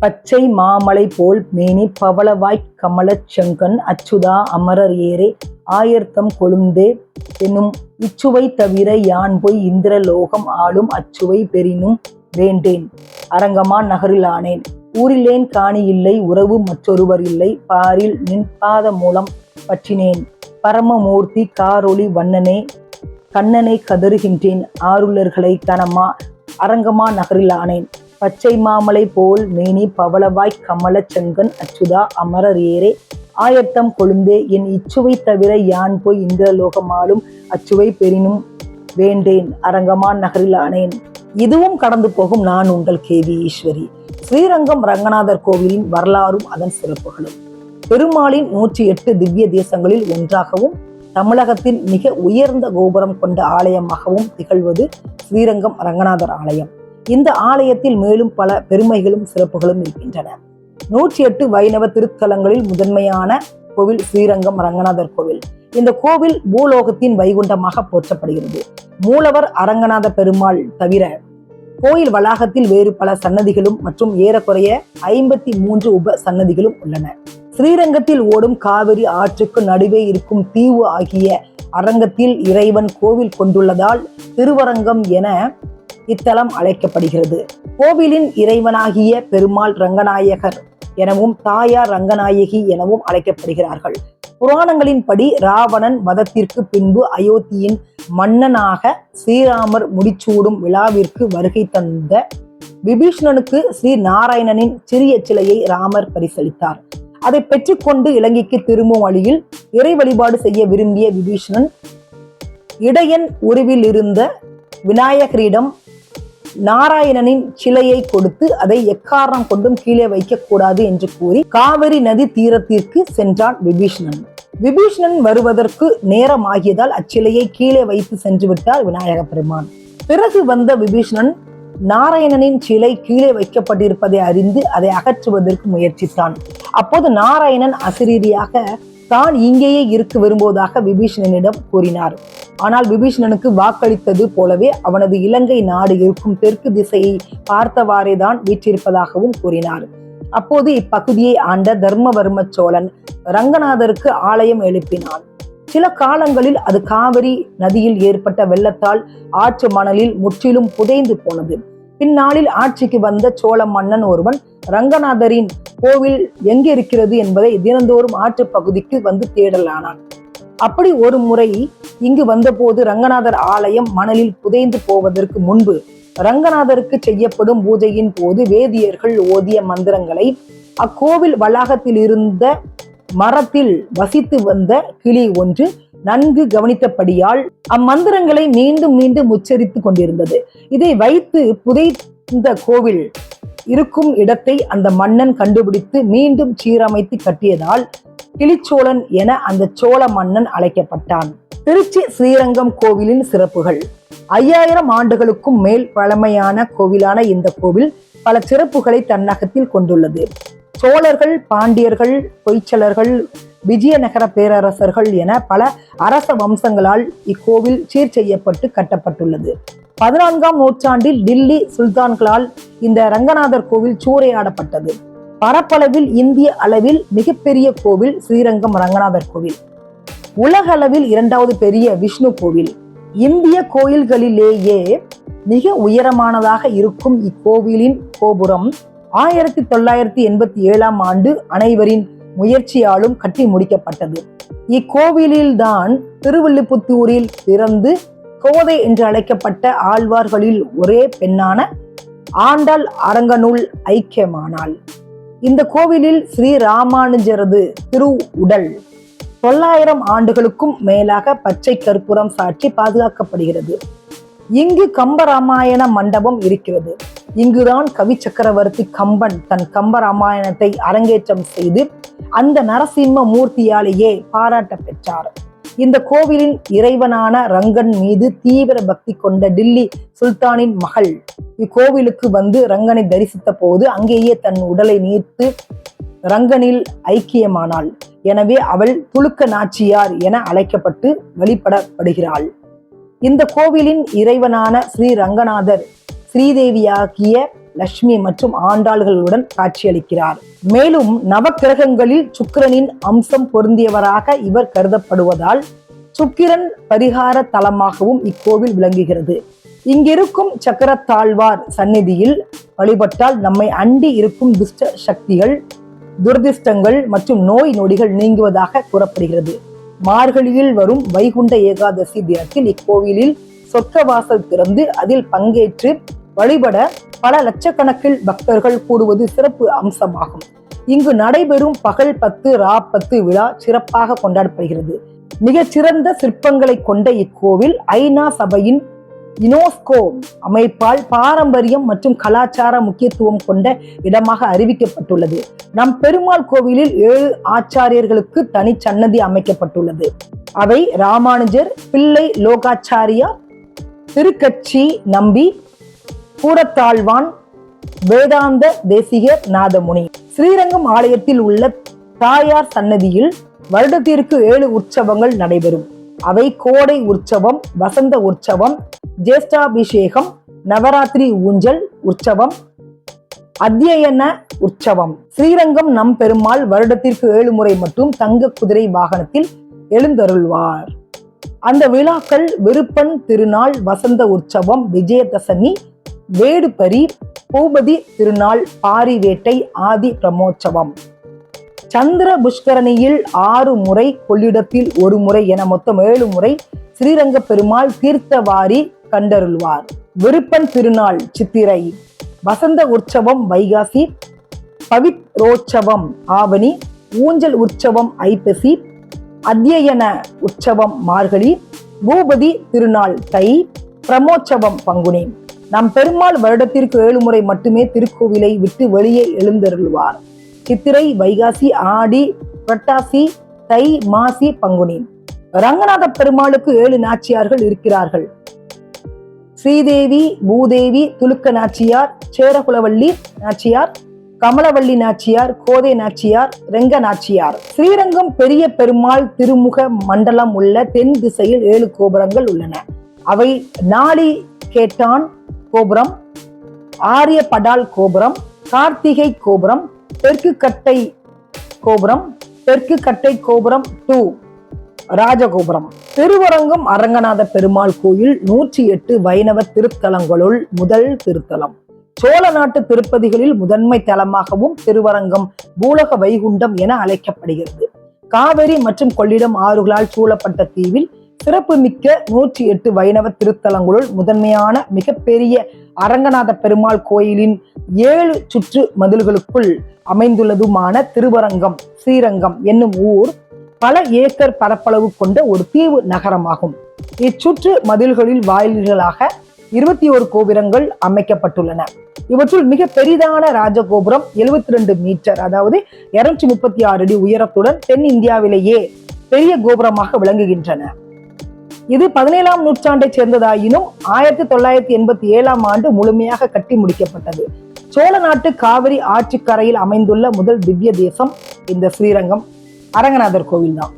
பச்சை மாமலை போல் மேனி பவளவாய்க் கமலச் செங்கன் அச்சுதா அமரர் ஏரே ஆயர்த்தம் கொழுந்தே என்னும் இச்சுவை தவிர யான் போய் இந்திரலோகம் ஆளும் அச்சுவை பெறினும் வேண்டேன். அரங்கமா நகரில் ஆனேன். ஊரிலேன் காணி இல்லை உறவு மற்றொருவர் இல்லை பாரில் நின் பாத மூலம் பற்றினேன். பரமமூர்த்தி காரொளி வண்ணனே கண்ணனை கதறுகின்றேன். ஆருளர்களை கனமா அரங்கமா நகரில் ஆனேன். பச்சை மாமலை போல் மேனி பவளவாய் கமலச் செங்கன் அச்சுதா அமரர் ஏரே ஆயத்தம் கொழுந்தே என் இச்சுவை தவிர யான் போய் இந்திரலோகமாலும் அச்சுவை பெறினும் வேண்டேன் அரங்கமான் நகரில் ஆனேன். இதுவும் கடந்து போகும் நான் உங்கள் கேவி ஈஸ்வரி. ஸ்ரீரங்கம் ரங்கநாதர் கோவிலின் வரலாறும் அதன் சிறப்புகளும். பெருமாளின் நூற்றி எட்டு திவ்ய தேசங்களில் ஒன்றாகவும் தமிழகத்தின் மிக உயர்ந்த கோபுரம் கொண்ட ஆலயமாகவும் திகழ்வது ஸ்ரீரங்கம் ரங்கநாதர் ஆலயம். இந்த ஆலயத்தில் மேலும் பல பெருமைகளும் சிறப்புகளும் இருக்கின்றன. நூற்றி எட்டு வைணவ திருத்தலங்களில் முதன்மையான கோவில் ஸ்ரீரங்கம் ரங்கநாதர் கோவில். இந்த கோவில் பூலோகத்தின் வைகுண்டமாக போற்றப்படுகிறது. மூலவர் அரங்கநாத பெருமாள் தவிர கோயில் வளாகத்தில் வேறு பல சன்னதிகளும் மற்றும் ஏறக்குறைய ஐம்பத்தி மூன்று உப சன்னதிகளும் உள்ளன. ஸ்ரீரங்கத்தில் ஓடும் காவிரி ஆற்றுக்கு நடுவே இருக்கும் தீவு ஆகிய அரங்கத்தில் இறைவன் கோவில் கொண்டுள்ளதால் திருவரங்கம் என இத்தலம் அழைக்கப்படுகிறது. கோவிலின் இறைவனாகிய பெருமாள் ரங்கநாயகர் எனவும் தாயார் ரங்கநாயகி எனவும் அழைக்கப்படுகிறார்கள். புராணங்களின்படி ராவணன் வதத்திற்கு பின்பு அயோத்தியின் மன்னனாக ஸ்ரீராமர் முடிச்சூடும் விழாவிற்கு வருகை தந்த விபீஷ்ணனுக்கு ஸ்ரீ நாராயணனின் சிறிய சிலையை ராமர் பரிசளித்தார். அதை பெற்றுக்கொண்டு இலங்கைக்கு திரும்பும் வழியில் இறை வழிபாடு செய்ய விரும்பிய விபீஷ்ணன் இடையன் உருவில் இருந்த விநாயகரிடம் நாராயணனின் சிலையை கொடுத்து அதை எக்காரணம் கொண்டும் கீழே வைக்கக்கூடாது என்று கூறி காவிரி நதி தீரத்திற்கு சென்றான் விபீஷணன். விபீஷணன் வருவதற்கு நேரம் ஆகியதால் அச்சிலையை கீழே வைத்து சென்று விட்டார் விநாயக பெருமான். பிறகு வந்த விபீஷணன் நாராயணனின் சிலை கீழே வைக்கப்பட்டிருப்பதை அறிந்து அதை அகற்றுவதற்கு முயற்சித்தான். அப்போது நாராயணன் அசிரீதியாக தான் இங்கேயே இருக்க விரும்புவதாக விபீஷணனிடம் கூறினார். ஆனால் விபீஷணனுக்கு வாக்களித்தது போலவே அவனது இலங்கை நாடு இருக்கும் தெற்கு திசையை பார்த்தவாறே தான் வீற்றிருப்பதாகவும் கூறினார். அப்போது இப்பகுதியை ஆண்ட தர்மவர்ம சோழன் ரங்கநாதருக்கு ஆலயம் எழுப்பினான். சில காலங்களில் அது காவிரி நதியில் ஏற்பட்ட வெள்ளத்தால் ஆற்று மணலில் முற்றிலும் புதைந்து போனது. பின்னாளில் ஆட்சிக்கு வந்த சோழ மன்னன் ஒருவன் ரங்கநாதரின் கோவில் எங்கே இருக்கிறது என்பதை தினந்தோறும் ஆற்று பகுதிக்கு வந்து தேடலானான். அப்படி ஒரு முறை இங்கு வந்தபோது ரங்கநாதர் ஆலயம் மணலில் புதைந்து போவதற்கு முன்பு ரங்கநாதருக்கு செய்யப்படும் பூஜையின் போது வேதியர்கள் ஓதிய மந்திரங்களை அக்கோவில் வளாகத்தில் இருந்த மரத்தில் வசித்து வந்த கிளி ஒன்று நன்கு கவனித்தபடியால் அம்மந்திரங்களை மீண்டும் மீண்டும் உச்சரித்துக் கொண்டிருந்தது. இதை வைத்து புதைந்த கோவில் இருக்கும் இடத்தை அந்த மன்னன் கண்டுபிடித்து மீண்டும் சீரமைத்து கட்டியதால் கிளிச்சோழன் என அந்த சோழ மன்னன் அழைக்கப்பட்டான். திருச்சி ஸ்ரீரங்கம் கோவிலின் சிறப்புகள். ஐயாயிரம் ஆண்டுகளுக்கும் மேல் பழமையான கோவிலான இந்த கோவில் பல சிறப்புகளை தன்னகத்தில் கொண்டுள்ளது. சோழர்கள் பாண்டியர்கள் பொய்ச்சலர்கள் விஜயநகர பேரரசர்கள் என பல அரச வம்சங்களால் இக்கோவில் சீர் செய்யப்பட்டு கட்டப்பட்டுள்ளது. பதினான்காம் நூற்றாண்டில் டில்லி சுல்தான்களால் இந்த ரங்கநாதர் கோவில் சூறையாடப்பட்டது பரப்பளவில் இந்திய அளவில் மிகப்பெரிய கோவில் ஸ்ரீரங்கம் ரங்கநாதர் கோவில். உலக அளவில் இரண்டாவது பெரிய விஷ்ணு கோவில். இந்திய கோயில்களிலேயே மிக உயரமானதாக இருக்கும் இக்கோவிலின் கோபுரம் ஆயிரத்தி தொள்ளாயிரத்தி எண்பத்தி ஏழாம் ஆண்டு அனைவரின் முயற்சியாலும் கட்டி முடிக்கப்பட்டது. இக்கோவிலில்தான் திருவள்ளிபுத்தூரில் பிறந்து கோதை என்று அழைக்கப்பட்ட ஆழ்வார்களில் ஒரே பெண்ணான ஆண்டாள் அரங்கனுள் ஐக்கியமானாள். இந்த கோவிலில் ஸ்ரீ ராமானுஜரது திரு உடல் தொள்ளாயிரம் ஆண்டுகளுக்கும் மேலாக பச்சை கற்பூரம் சாற்றி பாதுகாக்கப்படுகிறது. இங்கு கம்பராமாயண மண்டபம் இருக்கிறது. இங்குதான் கவி சக்கரவர்த்தி கம்பன் தன் கம்பராமாயணத்தை அரங்கேற்றம் செய்து அந்த நரசிம்ம மூர்த்தியாலேயே பாராட்ட பெற்றார். இந்த கோவிலின் இறைவனான ரங்கன் மீது தீவிர பக்தி கொண்ட டில்லி சுல்தானின் மகள். இக்கோவிலுக்கு வந்து ரங்கனை தரிசித்த போது அங்கேயே தன் உடலை நீர்த்து ரங்கனில் ஐக்கியமானாள். எனவே அவள் துலுக்க நாச்சியார் என அழைக்கப்பட்டு வழிபடப்படுகிறாள் இந்த கோவிலின் இறைவனான ஸ்ரீ ரங்கநாதர் ஸ்ரீதேவியாகிய லட்சுமி மற்றும் ஆண்டாள்களுடன் காட்சியளிக்கிறார். மேலும் நவக்கிரகங்களில் சுக்கிரனின் அம்சம் பொருந்தியவராக இவர் கருதப்படுவதால் சுக்கிரன் பரிகார தலமாகவும் இக்கோவில் விளங்குகிறது. இங்கிருக்கும் சக்கரத்தாழ்வார் சந்நிதியில் வழிபட்டால் நம்மை அண்டி இருக்கும் துஷ்ட சக்திகள் துரதிர்ஷ்டங்கள் மற்றும் நோய் நொடிகள் நீங்குவதாக கூறப்படுகிறது. மார்கழியில் வரும் வைகுண்ட ஏகாதசி தினத்தில் இக்கோவிலில் சொர்க்கவாசல் திறந்து அதில் பங்கேற்று வழிபட பல லட்சக்கணக்கில் பக்தர்கள் கூடுவது சிறப்பு அம்சமாகும். இங்கு நடைபெறும் பகல் பத்து ரா பத்து விழா சிறப்பாக கொண்டாடப்படுகிறது. மிகச்சிறந்த சிற்பங்களை கொண்ட இக்கோவில் ஐநா சபையின் யுனெஸ்கோ அமைப்பால் பாரம்பரியம் மற்றும் கலாச்சார முக்கியத்துவம் கொண்ட இடமாக அறிவிக்கப்பட்டுள்ளது. நம் பெருமாள் கோவிலில் ஏழு ஆச்சாரியர்களுக்கு தனி சன்னதி அமைக்கப்பட்டுள்ளது. அவை ராமானுஜர் பிள்ளை லோகாச்சாரியா திருக்கட்சி நம்பி கூடத்தாழ்வான் வேதாந்த தேசிக நாதமுனி. ஸ்ரீரங்கம் ஆலயத்தில் உள்ள தாயார் சன்னதியில் வருடத்திற்கு ஏழு உற்சவங்கள் நடைபெறும். அவை கோடை உற்சவம் வசந்த உற்சவம் ஜேஷ்டாபிஷேகம் நவராத்திரி ஊஞ்சல் உற்சவம் அத்தியன உற்சவம். ஸ்ரீரங்கம் நம் பெருமாள் வருடத்திற்கு ஏழு முறை மட்டும் தங்க குதிரை வாகனத்தில் எழுந்தருள்வார். அந்த விழாக்கள் விருப்பன் திருநாள் வசந்த உற்சவம் விஜயதசமி வேடுபரி பூபதி திருநாள் பாரிவேட்டை ஆதி பிரமோற்சவம். சந்திர புஷ்கரணியில் ஆறு முறை கொள்ளிடத்தில் ஒரு முறை என மொத்தம் ஏழு முறை ஸ்ரீரங்க பெருமாள் தீர்த்தவாரி கண்டருள்வார். விருப்பன் திருநாள் சித்திரை. வசந்த உற்சவம் வைகாசி. பவித்ரோற்சவம் ஆவணி. ஊஞ்சல் உற்சவம் ஐப்பசி. அத்தியன உற்சவம் மார்கழி. பூபதி திருநாள் தை. பிரமோற்சவம் பங்குனி. நம் பெருமாள் வருடத்திற்கு ஏழு முறை மட்டுமே திருக்கோவிலை விட்டு வெளியே எழுந்தருள்வார். சித்திரை வைகாசி ஆடி புரட்டாசி தை மாசி பங்குனி. ரங்கநாத பெருமாளுக்கு ஏழு நாச்சியார்கள் இருக்கிறார்கள். ஸ்ரீதேவி பூதேவி துலுக்க நாச்சியார் சேரகுலவள்ளி நாச்சியார் கமலவள்ளி நாச்சியார் கோதை நாச்சியார் ரெங்க நாச்சியார். ஸ்ரீரங்கம் பெரிய பெருமாள் திருமுக மண்டலம் உள்ள தென் திசையில் ஏழு கோபுரங்கள் உள்ளன. அவை நாளி கேட்டான் கோபுரம் ஆரிய படால் கோபுரம் கார்த்திகை கோபுரம் தெற்கு கட்டை கோபுரம் தெற்கு கட்டை கோபுரம் டூ ராஜகோபுரம். திருவரங்கம் அரங்கநாத பெருமாள் கோயில் நூற்றி எட்டு வைணவ திருத்தலங்களுள் முதல் திருத்தலம். சோழ நாட்டு திருப்பதிகளில் முதன்மை தலமாகவும் திருவரங்கம் பூலக வைகுண்டம் என அழைக்கப்படுகிறது. காவிரி மற்றும் கொள்ளிடம் ஆறுகளால் சூழப்பட்ட தீவில் சிறப்பு மிக்க நூற்றி எட்டு வைணவ திருத்தலங்களுள் முதன்மையான மிகப்பெரிய அரங்கநாத பெருமாள் கோயிலின் ஏழு சுற்று மதில்களுக்குள் அமைந்துள்ளதுமான திருவரங்கம் ஸ்ரீரங்கம் என்னும் ஊர் பல ஏக்கர் பரப்பளவு கொண்ட ஒரு தீவு நகரமாகும். இச்சுற்று மதில்களில் வாயில்களாக இருபத்தி ஒரு கோபுரங்கள் அமைக்கப்பட்டுள்ளன. இவற்றுள் மிக பெரிதான ராஜகோபுரம் எழுபத்தி ரெண்டு மீட்டர் அதாவது இருநூற்றி முப்பத்தி ஆறு அடி உயரத்துடன் தென் இந்தியாவிலேயே பெரிய கோபுரமாக விளங்குகின்றன. இது பதினேழாம் நூற்றாண்டை சேர்ந்ததாயினும் ஆயிரத்தி தொள்ளாயிரத்தி எண்பத்தி ஏழாம் ஆண்டு முழுமையாக கட்டி முடிக்கப்பட்டது. சோழ நாட்டு காவிரி ஆற்றுக்கரையில் அமைந்துள்ள முதல் திவ்ய தேசம் இந்த ஸ்ரீரங்கம். அரங்கநாதர் கோவில் தான்